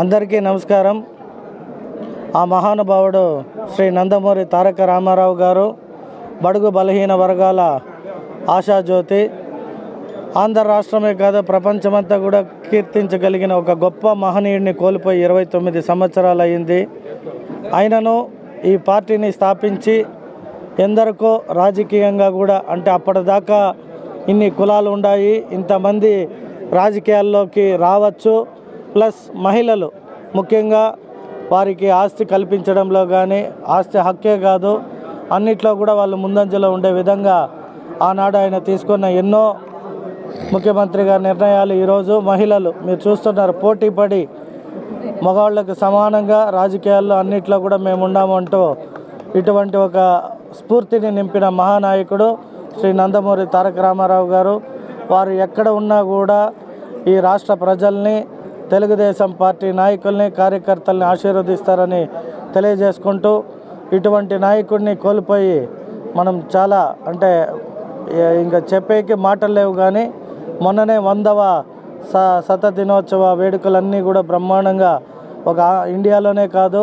అందరికీ నమస్కారం. ఆ మహానుభావుడు శ్రీ నందమూరి తారక రామారావు గారు బడుగు బలహీన వర్గాల ఆశాజ్యోతి ఆంధ్ర రాష్ట్రమే కాదు ప్రపంచమంతా కూడా కీర్తించగలిగిన ఒక గొప్ప మహనీయుడిని కోల్పోయి ఇరవై తొమ్మిది సంవత్సరాలు అయింది. ఆయనను ఈ పార్టీని స్థాపించి ఎందరికో రాజకీయంగా కూడా అంటే అప్పటిదాకా ఇన్ని కులాలు ఉన్నాయి ఇంతమంది రాజకీయాల్లోకి రావచ్చు. ప్లస్ మహిళలు ముఖ్యంగా వారికి ఆస్తి కల్పించడంలో కానీ ఆస్తి హక్కే కాదు. అన్నిట్లో కూడా వాళ్ళు ముందంజలో ఉండే విధంగా ఆనాడు ఆయన తీసుకున్న ఎన్నో ముఖ్యమంత్రిగా నిర్ణయాలు ఈరోజు మహిళలు మీరు చూస్తున్నారు పోటీ పడి మగవాళ్ళకు సమానంగా రాజకీయాల్లో అన్నిట్లో కూడా మేము ఉన్నామంటూ ఇటువంటి ఒక స్ఫూర్తిని నింపిన మహానాయకుడు శ్రీ నందమూరి తారక రామారావు గారు. వారు ఎక్కడ ఉన్నా కూడా ఈ రాష్ట్ర ప్రజల్ని తెలుగుదేశం పార్టీ నాయకుల్ని కార్యకర్తల్ని ఆశీర్వదిస్తారని తెలియజేసుకుంటూ ఇటువంటి నాయకుడిని కోల్పోయి మనం చాలా అంటే ఇంకా చెప్పేకి మాటలు లేవు కానీ మొన్ననే వందవ స శత దినోత్సవ వేడుకలన్నీ కూడా బ్రహ్మాండంగా ఒక ఇండియాలోనే కాదు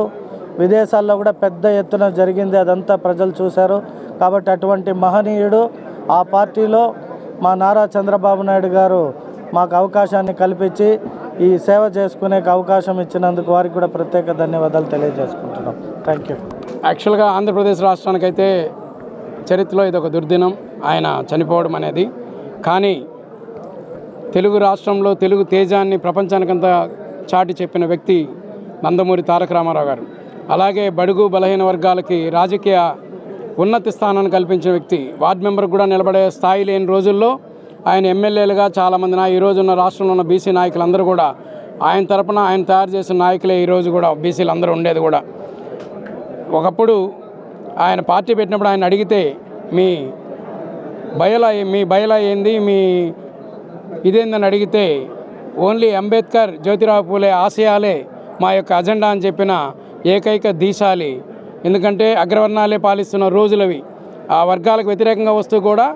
విదేశాల్లో కూడా పెద్ద ఎత్తున జరిగింది. అదంతా ప్రజలు చూశారు. కాబట్టి అటువంటి మహనీయుడు ఆ పార్టీలో మా నారా చంద్రబాబు నాయుడు గారు మాకు అవకాశాన్ని కల్పించి ఈ సేవ చేసుకునే అవకాశం ఇచ్చినందుకు వారికి కూడా ప్రత్యేక ధన్యవాదాలు తెలియజేసుకుంటున్నాం. థ్యాంక్ యూ యాక్చువల్గా ఆంధ్రప్రదేశ్ రాష్ట్రానికైతే చరిత్రలో ఇది ఒక దుర్దినం. ఆయన చనిపోవడం అనేది. కానీ తెలుగు రాష్ట్రంలో తెలుగు తేజాన్ని ప్రపంచానికంతా చాటి చెప్పిన వ్యక్తి నందమూరి తారక రామారావు గారు. అలాగే బడుగు బలహీన వర్గాలకి రాజకీయ ఉన్నత స్థానాన్ని కల్పించిన వ్యక్తి వార్డ్ మెంబర్ కూడా నిలబడే స్థాయి లేని రోజుల్లో ఆయన ఎమ్మెల్యేలుగా చాలామంది నా ఈ ఉన్న రాష్ట్రంలో ఉన్న బీసీ నాయకులందరూ కూడా ఆయన తరపున ఆయన తయారు చేసిన నాయకులే ఈరోజు కూడా బీసీలు అందరూ ఉండేది కూడా. ఒకప్పుడు ఆయన పార్టీ పెట్టినప్పుడు ఆయన అడిగితే మీ బయలా మీ బయలా ఏంది? మీ ఇదేందని అడిగితే ఓన్లీ అంబేద్కర్ జ్యోతిరావు పూలే ఆశయాలే మా యొక్క అజెండా అని చెప్పిన ఏకైక దీశాలి. ఎందుకంటే అగ్రవర్ణాలే పాలిస్తున్న రోజులవి. ఆ వర్గాలకు వ్యతిరేకంగా వస్తూ కూడా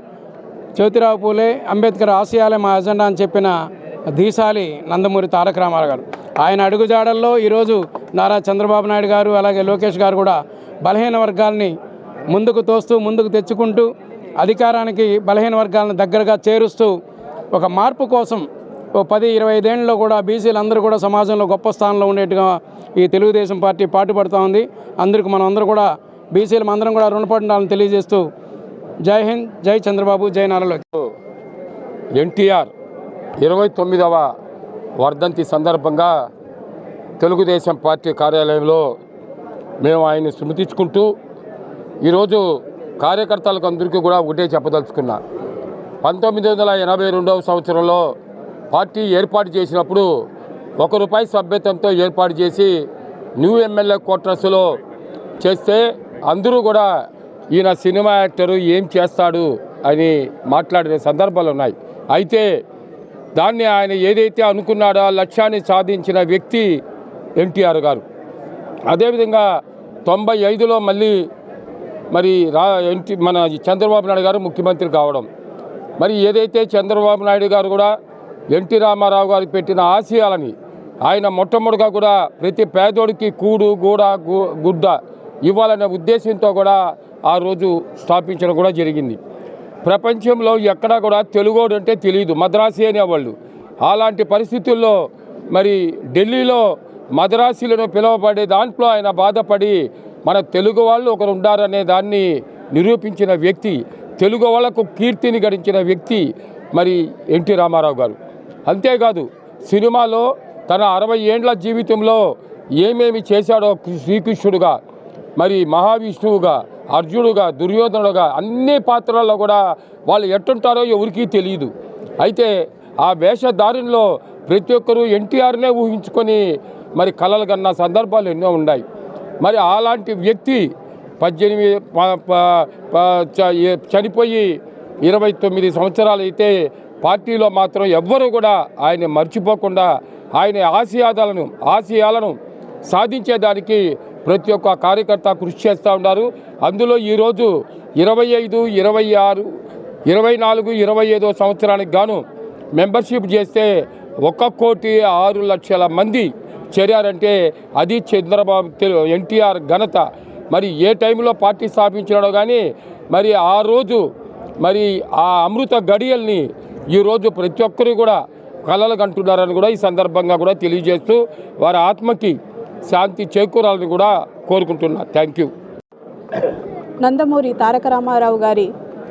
జ్యోతిరావు పూలే అంబేద్కర్ ఆశయాలే మా అజెండా అని చెప్పిన దీశాలి నందమూరి తారక రామారావు గారు. ఆయన అడుగుజాడల్లో ఈరోజు నారా చంద్రబాబు నాయుడు గారు అలాగే లోకేష్ గారు కూడా బలహీన వర్గాల్ని ముందుకు తోస్తూ ముందుకు తెచ్చుకుంటూ అధికారానికి బలహీన వర్గాలను దగ్గరగా చేరుస్తూ ఒక మార్పు కోసం ఓ పది ఇరవై ఐదేళ్ళలో కూడా బీసీలు అందరూ కూడా సమాజంలో గొప్ప స్థానంలో ఉండేట్టుగా ఈ తెలుగుదేశం పార్టీ పాటుపడుతూ ఉంది. అందరికి మనం అందరూ కూడా బీసీలు అందరం కూడా రుణపడి ఉండాలని తెలియజేస్తూ జై హింద్ జై చంద్రబాబు జై నారా ఎన్టీఆర్ ఇరవై తొమ్మిదవ వర్ధంతి సందర్భంగా తెలుగుదేశం పార్టీ కార్యాలయంలో మేము ఆయన్ని స్మృతించుకుంటూ ఈరోజు కార్యకర్తలకు అందరికీ కూడా ఒకటే చెప్పదలుచుకున్నా. పంతొమ్మిది వందల ఎనభై రెండవ సంవత్సరంలో పార్టీ ఏర్పాటు చేసినప్పుడు ఒక రూపాయి సభ్యత్వంతో ఏర్పాటు చేసి న్యూ ఎమ్మెల్యే క్వార్టర్స్లో చేస్తే అందరూ కూడా ఈయన సినిమా యాక్టరు ఏం చేస్తాడు అని మాట్లాడిన సందర్భాలు ఉన్నాయి. అయితే దాన్ని ఆయన ఏదైతే అనుకున్నాడో ఆ లక్ష్యాన్ని సాధించిన వ్యక్తి ఎన్టీఆర్ గారు. అదేవిధంగా తొంభై ఐదులో మళ్ళీ మరి రా ఎన్టీ మన చంద్రబాబు నాయుడు గారు ముఖ్యమంత్రి కావడం. మరి ఏదైతే చంద్రబాబు నాయుడు గారు కూడా ఎన్టీ రామారావు గారు పెట్టిన ఆశయాలని ఆయన మొట్టమొదటిగా కూడా ప్రతి పేదోడికి కూడు గూడ గుడ్డ ఇవ్వాలనే ఉద్దేశంతో కూడా ఆ రోజు స్థాపించడం కూడా జరిగింది. ప్రపంచంలో ఎక్కడా కూడా తెలుగోడు అంటే తెలియదు మద్రాసి అనేవాళ్ళు. అలాంటి పరిస్థితుల్లో మరి ఢిల్లీలో మద్రాసీలను పిలువబడే దాంట్లో ఆయన బాధపడి మన తెలుగు వాళ్ళు ఒకరు ఉండారనే దాన్ని నిరూపించిన వ్యక్తి తెలుగు వాళ్ళకు కీర్తిని గడించిన వ్యక్తి మరి ఎన్టీ రామారావు గారు. అంతేకాదు సినిమాలో తన అరవై ఏండ్ల జీవితంలో ఏమేమి చేశాడో శ్రీకృష్ణుడుగా మరి మహావిష్ణువుగా అర్జునుడుగా దుర్యోధనుడుగా అన్ని పాత్రల్లో కూడా వాళ్ళు ఎట్టుంటారో ఎవరికీ తెలియదు అయితే ఆ వేషధారుల్లో ప్రతి ఒక్కరూ ఎన్టీఆర్నే ఊహించుకొని మరి కలలు కన్న సందర్భాలు ఎన్నో ఉన్నాయి. మరి అలాంటి వ్యక్తి పద్దెనిమిది చనిపోయి ఇరవై తొమ్మిది సంవత్సరాలు అయితే పార్టీలో మాత్రం ఎవ్వరూ కూడా ఆయన మర్చిపోకుండా ఆయన ఆశయాదాలను ఆశయాలను సాధించేదానికి ప్రతి ఒక్క కార్యకర్త కృషి చేస్తూ ఉన్నారు. అందులో ఈరోజు ఇరవై ఐదు ఇరవై ఆరు ఇరవై నాలుగు ఇరవై ఐదో సంవత్సరానికి గాను మెంబర్షిప్ చేస్తే ఒక కోటి ఆరు లక్షల మంది చేరారంటే అది చంద్రబాబు తెలు- ఎన్టీఆర్ ఘనత. మరి ఏ టైంలో పార్టీ స్థాపించినాడో కానీ మరి ఆ రోజు మరి ఆ అమృత గడియల్ని ఈరోజు ప్రతి ఒక్కరు కూడా కలలు కంటున్నారని కూడా ఈ సందర్భంగా కూడా తెలియజేస్తూ వారి ఆత్మకి శాంతి చేకూరాలని కూడా కోరుకుంటున్నా. థ్యాంక్ యూ నందమూరి తారక రామారావు గారి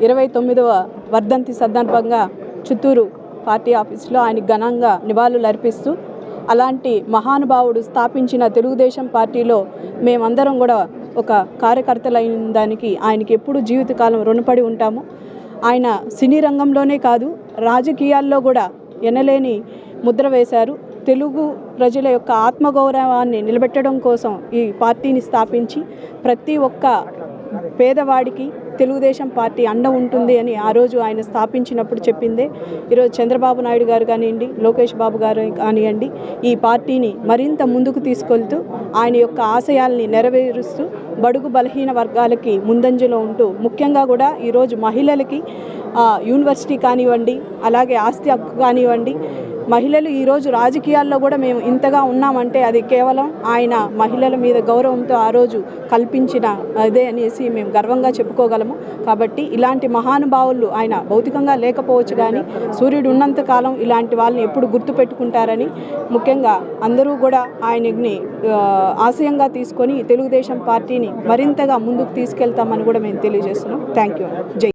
ఇరవై తొమ్మిదవ వర్ధంతి సందర్భంగా చిత్తూరు పార్టీ ఆఫీసులో ఆయన ఘనంగా నివాళులు అర్పిస్తూ అలాంటి మహానుభావుడు స్థాపించిన తెలుగుదేశం పార్టీలో మేమందరం కూడా ఒక కార్యకర్తలైన దానికి ఆయనకి ఎప్పుడు జీవితకాలం రుణపడి ఉంటాము. ఆయన సినీ రంగంలోనే కాదు రాజకీయాల్లో కూడా ఎనలేని ముద్ర వేశారు. తెలుగు ప్రజల యొక్క ఆత్మగౌరవాన్ని నిలబెట్టడం కోసం ఈ పార్టీని స్థాపించి ప్రతి ఒక్క పేదవాడికి తెలుగుదేశం పార్టీ అండ ఉంటుంది అని ఆ రోజు ఆయన స్థాపించినప్పుడు చెప్పిందే. ఈరోజు చంద్రబాబు నాయుడు గారు కానివ్వండి లోకేష్ బాబు గారు కానివ్వండి ఈ పార్టీని మరింత ముందుకు తీసుకెళ్తూ ఆయన యొక్క ఆశయాల్ని నెరవేరుస్తూ బడుగు బలహీన వర్గాలకి ముందంజలో ఉంటూ ముఖ్యంగా కూడా ఈరోజు మహిళలకి యూనివర్సిటీ కానివ్వండి అలాగే ఆస్తి హక్కు కానివ్వండి మహిళలు ఈరోజు రాజకీయాల్లో కూడా మేము ఇంతగా ఉన్నామంటే అది కేవలం ఆయన మహిళల మీద గౌరవంతో ఆ రోజు కల్పించిన అదే అనేసి మేము గర్వంగా చెప్పుకోగలము. కాబట్టి ఇలాంటి మహానుభావులు ఆయన భౌతికంగా లేకపోవచ్చు కానీ సూర్యుడు ఉన్నంత కాలం ఇలాంటి వాళ్ళని ఎప్పుడు గుర్తుపెట్టుకుంటారని ముఖ్యంగా అందరూ కూడా ఆయనని ఆశయంగా తీసుకొని తెలుగుదేశం పార్టీని మరింతగా ముందుకు తీసుకెళ్తామని కూడా మేము తెలియజేస్తున్నాం. Thank you. జై